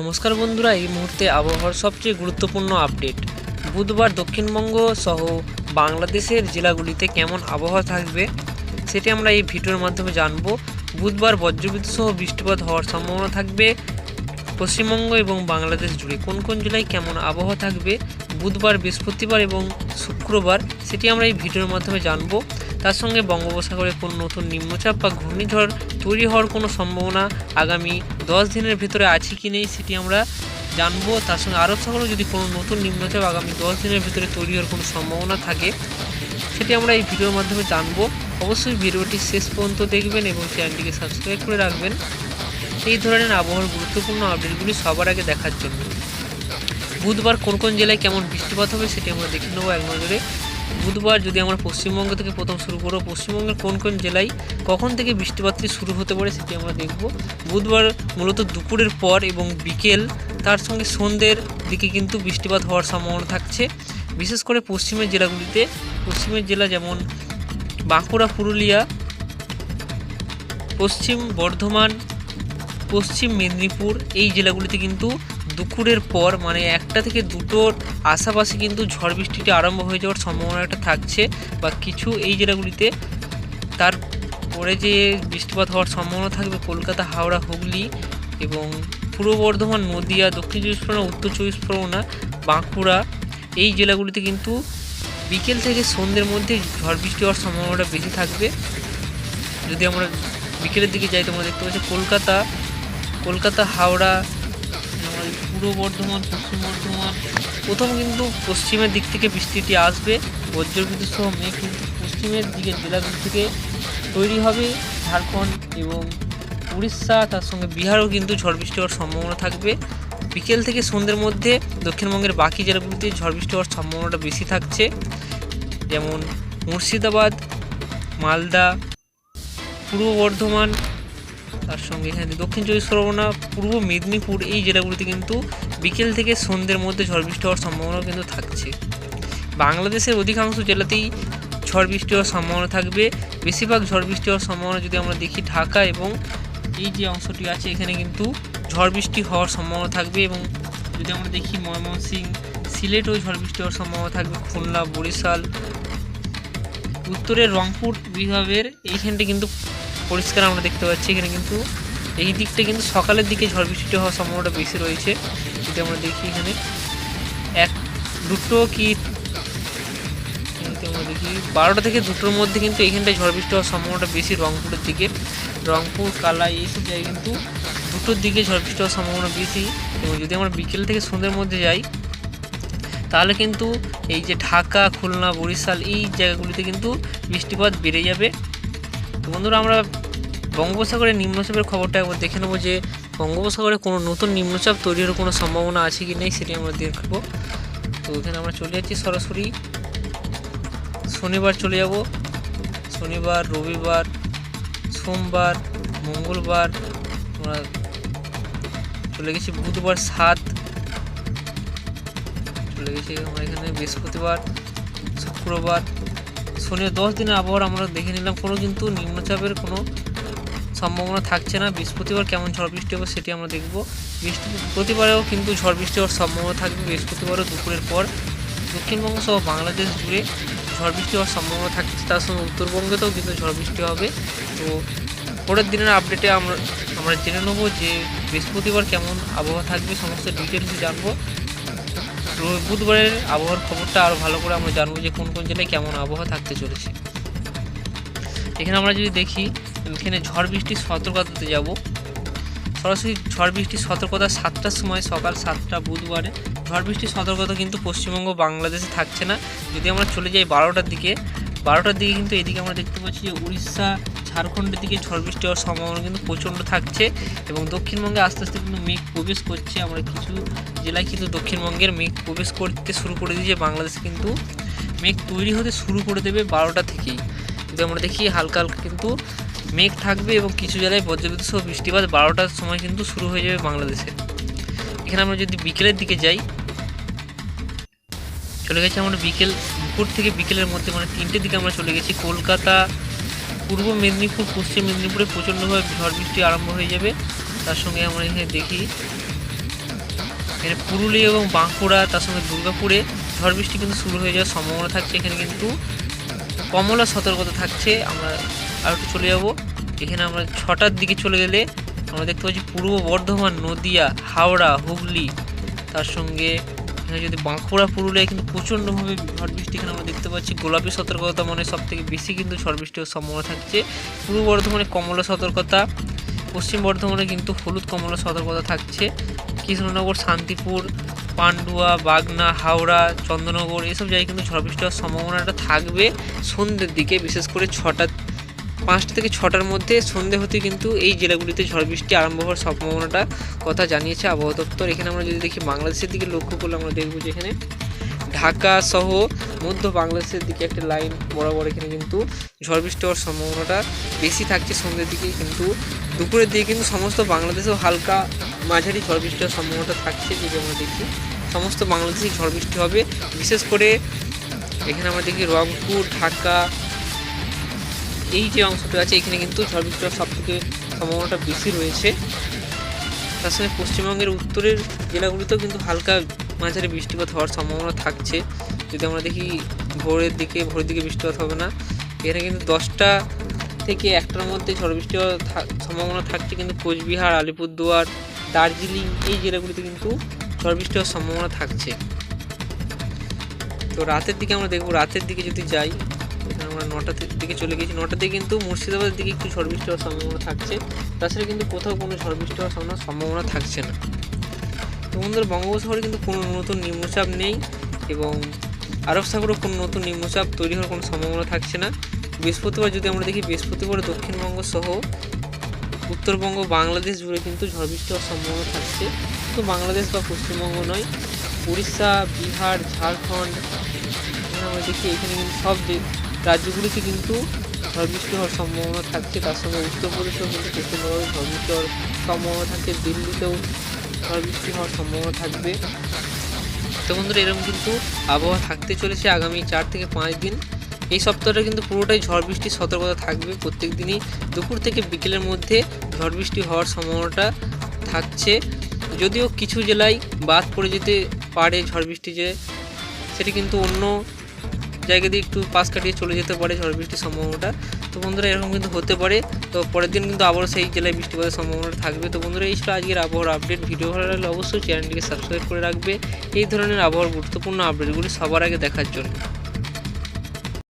নমস্কার বন্ধুরা, এই মুহূর্তে আবহাওয়ার সবচেয়ে গুরুত্বপূর্ণ আপডেট। বুধবার দক্ষিণবঙ্গ সহ বাংলাদেশের জেলাগুলিতে কেমন আবহাওয়া থাকবে, সেটি আমরা এই ভিডিওর মাধ্যমে জানব। বুধবার বজ্রবিদ্যুৎ সহ বৃষ্টিপাত হওয়ার সম্ভাবনা থাকবে পশ্চিমবঙ্গ এবং বাংলাদেশ জুড়ে। কোন কোন জেলায় কেমন আবহাওয়া থাকবে, বুধবার, বৃহস্পতিবার এবং শুক্রবার, সেটি আমরা এই ভিডিওর মাধ্যমে জানব। তার সঙ্গে বঙ্গোপসাগরে কোনো নতুন নিম্নচাপ বা ঘূর্ণিঝড় তৈরি হওয়ার কোনো সম্ভাবনা আগামী দশ দিনের ভিতরে আছে কি নেই সেটি আমরা জানব। তার সঙ্গে আরব সাগরে যদি কোনো নতুন নিম্নচাপ আগামী দশ দিনের ভিতরে তৈরি হওয়ার কোনো সম্ভাবনা থাকে, সেটি আমরা এই ভিডিওর মাধ্যমে জানব। অবশ্যই ভিডিওটি শেষ পর্যন্ত দেখবেন এবং চ্যানেলটিকে সাবস্ক্রাইব করে রাখবেন। এই ধরনের আবহাওয়ার গুরুত্বপূর্ণ আপডেটগুলি সবার আগে দেখার জন্য। বুধবার কোন কোন জেলায় কেমন বৃষ্টিপাত হবে সেটি আমরা দেখে নেব এক নজরে। বুধবার যদি আমরা পশ্চিমবঙ্গ থেকে প্রথম শুরু করব, পশ্চিমবঙ্গের কোন কোন জেলায় কখন থেকে বৃষ্টিপাতটি শুরু হতে পারে সেটি আমরা দেখব। বুধবার মূলত দুপুরের পর এবং বিকেল, তার সঙ্গে সন্ধ্যের দিকে কিন্তু বৃষ্টিপাত হওয়ার সম্ভাবনা থাকছে। বিশেষ করে পশ্চিমের জেলাগুলিতে, পশ্চিমের জেলা যেমন বাঁকুড়া, পুরুলিয়া, পশ্চিম বর্ধমান পশ্চিম মেদিনীপুর, এই জেলাগুলিতে কিন্তু দুপুরের পর মানে একটা থেকে দুটোর আশাপাশি কিন্তু ঝড় বৃষ্টিটি আরম্ভ হয়ে যাওয়ার সম্ভাবনাটা থাকছে বা কিছু এই জেলাগুলিতে তার পরে যে বৃষ্টিপাত হওয়ার সম্ভাবনা থাকবে কলকাতা, হাওড়া, হুগলি এবং পূর্ব বর্ধমান, নদিয়া, দক্ষিণ চব্বিশ পরগনা, উত্তর চব্বিশ পরগনা, বাঁকুড়া এই জেলাগুলিতে কিন্তু বিকেল থেকে সন্ধ্যের মধ্যে ঝড় বৃষ্টি হওয়ার সম্ভাবনাটা বেশি থাকবে। যদি আমরা বিকেলের দিকে যাই, তোমরা দেখতে পাচ্ছি কলকাতা কলকাতা, হাওড়া পূর্ব বর্ধমান, পশ্চিম বর্ধমান, প্রথম কিন্তু পশ্চিমের দিক থেকে বৃষ্টিটি আসবে, বজ্রবিদ্যুৎ সহ মেঘ কিন্তু পশ্চিমের দিকে জেলাগুলি থেকে তৈরি হবে, ঝাড়খণ্ড এবং উড়িষ্যা, তার সঙ্গে বিহারও কিন্তু ঝড় বৃষ্টি হওয়ার সম্ভাবনা থাকবে। বিকেল থেকে সন্ধ্যের মধ্যে দক্ষিণবঙ্গের বাকি জেলাগুলিতে ঝড় বৃষ্টি হওয়ার সম্ভাবনাটা বেশি থাকছে, যেমন মুর্শিদাবাদ, মালদা, পূর্ব বর্ধমান তার সঙ্গে। এখানে দক্ষিণ চব্বিশ পরগনা, পূর্ব মেদিনীপুর, এই জেলাগুলিতে কিন্তু বিকেল থেকে সন্ধ্যের মধ্যে ঝড় বৃষ্টি হওয়ার সম্ভাবনা কিন্তু থাকছে। বাংলাদেশের অধিকাংশ জেলাতেই ঝড় বৃষ্টি হওয়ার সম্ভাবনা থাকবে। বেশিরভাগ ঝড় বৃষ্টি হওয়ার সম্ভাবনা যদি আমরা দেখি ঢাকা এবং এই যে অংশটি আছে, এখানে কিন্তু ঝড় বৃষ্টি হওয়ার সম্ভাবনা থাকবে এবং যদি আমরা দেখি ময়মনসিংহ, সিলেটেও ঝড় বৃষ্টি হওয়ার সম্ভাবনা থাকবে, খুলনা, বরিশাল। উত্তরের রংপুর বিভাগের এইখানটা কিন্তু পরিষ্কার আমরা দেখতে পাচ্ছি এখানে কিন্তু এই দিকটা কিন্তু সকালের দিকে ঝড় বৃষ্টি হওয়ার সম্ভাবনাটা বেশি রয়েছে, যদি আমরা দেখি এখানে। এক, দুটো কি আমরা দেখি, বারোটা থেকে দুটোর মধ্যে কিন্তু এইখানটায় ঝড় বৃষ্টি হওয়ার সম্ভাবনাটা বেশি রংপুরের দিকে। রংপুর, কালাই এইসব জায়গায় কিন্তু দুটোর দিকে ঝড় বৃষ্টি হওয়ার সম্ভাবনা বেশি। এবং যদি আমরা বিকেল থেকে সন্ধ্যের মধ্যে যাই, তাহলে কিন্তু এই যে ঢাকা, খুলনা, বরিশাল এই জায়গাগুলিতে কিন্তু বৃষ্টিপাত বেড়ে যাবে। তো বন্ধুরা, আমরা বঙ্গোপসাগরের নিম্নচাপের খবরটা একবার দেখে নেব যে বঙ্গোপসাগরে কোনো নতুন নিম্নচাপ তৈরি হওয়ার কোনো সম্ভাবনা আছে কি নেই সেটি আমরা দেখব। তো এখানে আমরা চলে যাচ্ছি সরাসরি। শনিবার চলে যাব। শনিবার, রবিবার, সোমবার, মঙ্গলবার আমরা চলে গেছি বুধবার সাত। চলে গেছি আমরা এখানে বৃহস্পতিবার, শুক্রবার শনি দশ দিনের আবহাওয়া আমরা দেখে নিলাম, কোনো কিন্তু নিম্নচাপের কোনো সম্ভাবনা থাকছে না। বৃহস্পতিবার কেমন ঝড় বৃষ্টি হবে সেটি আমরা দেখব। বৃহস্পতিবারেও কিন্তু ঝড় বৃষ্টি হওয়ার সম্ভাবনা থাকবে। বৃহস্পতিবারও দুপুরের পর দক্ষিণবঙ্গ সহ বাংলাদেশ জুড়ে ঝড় বৃষ্টি হওয়ার সম্ভাবনা থাকছে। তার সঙ্গে উত্তরবঙ্গেতেও কিন্তু ঝড় বৃষ্টি হবে। তো পরের দিনের আপডেটে আমরা আমরা জেনে নেব যে বৃহস্পতিবার কেমন আবহাওয়া থাকবে, সমস্ত ডিটেলস জানব। বুধবারের আবহাওয়ার খবরটা আরও ভালো করে আমরা জানব যে কোন কোন জেলায় কেমন আবহাওয়া থাকতে চলেছে। এখানে আমরা যদি দেখি, এখানে ঝড় বৃষ্টির সতর্কতাতে যাব। সরাসরি ঝড় বৃষ্টির সতর্কতা সাতটার সময়, সকাল সাতটা বুধবারে। ঝড় বৃষ্টির সতর্কতা কিন্তু পশ্চিমবঙ্গ বাংলাদেশে থাকছে না। যদি আমরা চলে যাই বারোটার দিকে বারোটার দিকে কিন্তু এদিকে আমরা দেখতে পাচ্ছি যে উড়িষ্যা, ঝাড়খণ্ডের দিকে ঝড় বৃষ্টি হওয়ার সম্ভাবনা কিন্তু প্রচণ্ড থাকছে এবং দক্ষিণবঙ্গে আস্তে আস্তে কিন্তু মেঘ প্রবেশ করছে। আমরা কিছু জেলায় কিন্তু দক্ষিণবঙ্গের মেঘ প্রবেশ করতে শুরু করে দিয়েছে। বাংলাদেশ কিন্তু মেঘ তৈরি হতে শুরু করে দেবে বারোটা থেকেই। যদি আমরা দেখি হালকা হালকা কিন্তু মেঘ থাকবে এবং কিছু জেলায় বজ্রবিদ্যুৎ সহ বৃষ্টিপাত বারোটার সময় কিন্তু শুরু হয়ে যাবে বাংলাদেশে। এখানে আমরা যদি বিকেলের দিকে যাই চলে গেছি আমরা বিকেল, দুপুর থেকে বিকেলের মধ্যে মানে তিনটের দিকে আমরা চলে গেছি। কলকাতা, পূর্ব মেদিনীপুর, পশ্চিম মেদিনীপুরে প্রচণ্ডভাবে ঝড় বৃষ্টি আরম্ভ হয়ে যাবে। তার সঙ্গে আমরা এখানে দেখি, এখানে পুরুলিয়া এবং বাঁকুড়া, তার সঙ্গে দুর্গাপুরে ঝড় বৃষ্টি কিন্তু শুরু হয়ে যাওয়ার সম্ভাবনা থাকছে। এখানে কিন্তু কমলা সতর্কতা থাকছে। আমরা আর একটু চলে যাব। এখানে আমরা ছটার দিকে চলে গেলে আমরা দেখতে পাচ্ছি পূর্ব বর্ধমান, নদিয়া, হাওড়া, হুগলি, তার সঙ্গে এখানে যদি বাঁকুড়া, পুরুলিয়ায় কিন্তু প্রচণ্ডভাবে ঝড় বৃষ্টি এখানে আমরা দেখতে পাচ্ছি। গোলাপি সতর্কতা মানে সব থেকে বেশি কিন্তু ঝড় বৃষ্টি হওয়ার সম্ভাবনা থাকছে। পূর্ব বর্ধমানে কমলা সতর্কতা, পশ্চিম বর্ধমানে কিন্তু হলুদ কমলা সতর্কতা থাকছে। কৃষ্ণনগর, শান্তিপুর, পান্ডুয়া, বাগনা, হাওড়া, চন্দ্রনগর, এসব জায়গায় কিন্তু ঝড় বৃষ্টি হওয়ার সম্ভাবনাটা থাকবে সন্ধ্যের দিকে, বিশেষ করে ছটা পাঁচটা থেকে ছটার মধ্যে সন্ধে হতে কিন্তু এই জেলাগুলিতে ঝড় বৃষ্টি আরম্ভ হওয়ার সম্ভাবনাটা কথা জানিয়েছে আবহাওয়া দপ্তর। এখানে আমরা যদি দেখি বাংলাদেশের দিকে লক্ষ্য করলে আমরা দেখব যে এখানে ঢাকা সহ মধ্য বাংলাদেশের দিকে একটা লাইন বরাবর এখানে কিন্তু ঝড় বৃষ্টি হওয়ার সম্ভাবনাটা বেশি থাকছে সন্ধ্যের দিকে কিন্তু দুপুরের দিকে কিন্তু সমস্ত বাংলাদেশেও হালকা মাঝারি ঝড় বৃষ্টি হওয়ার সম্ভাবনাটা থাকছে যদি আমরা দেখি। সমস্ত বাংলাদেশে ঝড় বৃষ্টি হবে। বিশেষ করে এখানে আমরা দেখি রংপুর, ঢাকা এই যে অংশটা আছে, এখানে কিন্তু ঝড় বৃষ্টি হওয়ার সবথেকে সম্ভাবনাটা বেশি রয়েছে। তার সঙ্গে পশ্চিমবঙ্গের উত্তরের জেলাগুলিতেও কিন্তু হালকা মাঝারি বৃষ্টিপাত হওয়ার সম্ভাবনা থাকছে। যদি আমরা দেখি ভোরের দিকে ভোরের দিকে বৃষ্টিপাত হবে না। এখানে কিন্তু দশটা থেকে একটার মধ্যে ঝড় বৃষ্টি হওয়ার সম্ভাবনা থাকছে কিন্তু কোচবিহার, আলিপুরদুয়ার, দার্জিলিং এই জেলাগুলিতে কিন্তু ঝড় বৃষ্টি হওয়ার সম্ভাবনা থাকছে। তো রাতের দিকে আমরা দেখব, রাতের দিকে যদি যাই আমরা নটা দিকে চলে গেছি। দিকে কিন্তু মুর্শিদাবাদের দিকে একটু ঝড় বৃষ্টি হওয়ার সম্ভাবনা থাকছে। তাছাড়া কিন্তু কোথাও কোনো ঝড় বৃষ্টি হওয়ার সম্ভাবনা থাকছে না। তো বন্ধুরা, বঙ্গোপসাগরে কিন্তু কোনো নতুন নিম্নচাপ নেই এবং আরব সাগরেও কোনো নতুন নিম্নচাপ তৈরি হওয়ার কোনো সম্ভাবনা থাকছে না। বৃহস্পতিবার যদি আমরা দেখি, বৃহস্পতিবার দক্ষিণবঙ্গ সহ উত্তরবঙ্গ, বাংলাদেশ জুড়ে কিন্তু ঝড় বৃষ্টি হওয়ার সম্ভাবনা থাকছে। শুধু বাংলাদেশ বা পশ্চিমবঙ্গ নয়, উড়িষ্যা, বিহার, ঝাড়খণ্ড আমরা দেখি, এখানে কিন্তু সব রাজ্যগুলিতে কিন্তু ঝড় বৃষ্টি হওয়ার সম্ভাবনা থাকছে। তার সঙ্গে উত্তরপ্রদেশেও কিন্তু প্রচণ্ডভাবে ঝড় হওয়ার সম্ভাবনা থাকছে। দিল্লিতেও ঝড় বৃষ্টি হওয়ার সম্ভাবনা থাকবে। তো বন্ধুরা, এরকম কিন্তু আবহাওয়া থাকতে চলেছে আগামী চার থেকে পাঁচ দিন। এই সপ্তাহটা কিন্তু পুরোটাই ঝড় বৃষ্টির সতর্কতা থাকবে। প্রত্যেক দিনই দুপুর থেকে বিকেলের মধ্যে ঝড় বৃষ্টি হওয়ার সম্ভাবনাটা থাকছে। যদিও কিছু জেলায় বাদ পড়ে যেতে পারে ঝড় বৃষ্টি যে, সেটি কিন্তু অন্য জায়গা দিয়ে একটু পাশ কাটিয়ে চলে যেতে পারে ঝড় বৃষ্টির সম্ভাবনাটা। তো বন্ধুরা, এরকম কিন্তু হতে পারে। তো পরের দিন কিন্তু আবারও সেই জেলায় বৃষ্টিপাতের সম্ভাবনা থাকবে। তো বন্ধুরা, এই ছিল আজকের আবহাওয়ার আপডেট। ভিডিও ভালো লাগলে অবশ্যই চ্যানেলটিকে সাবস্ক্রাইব করে রাখবে। এই ধরনের আবহাওয়ার গুরুত্বপূর্ণ আপডেটগুলি সবার আগে দেখার জন্য।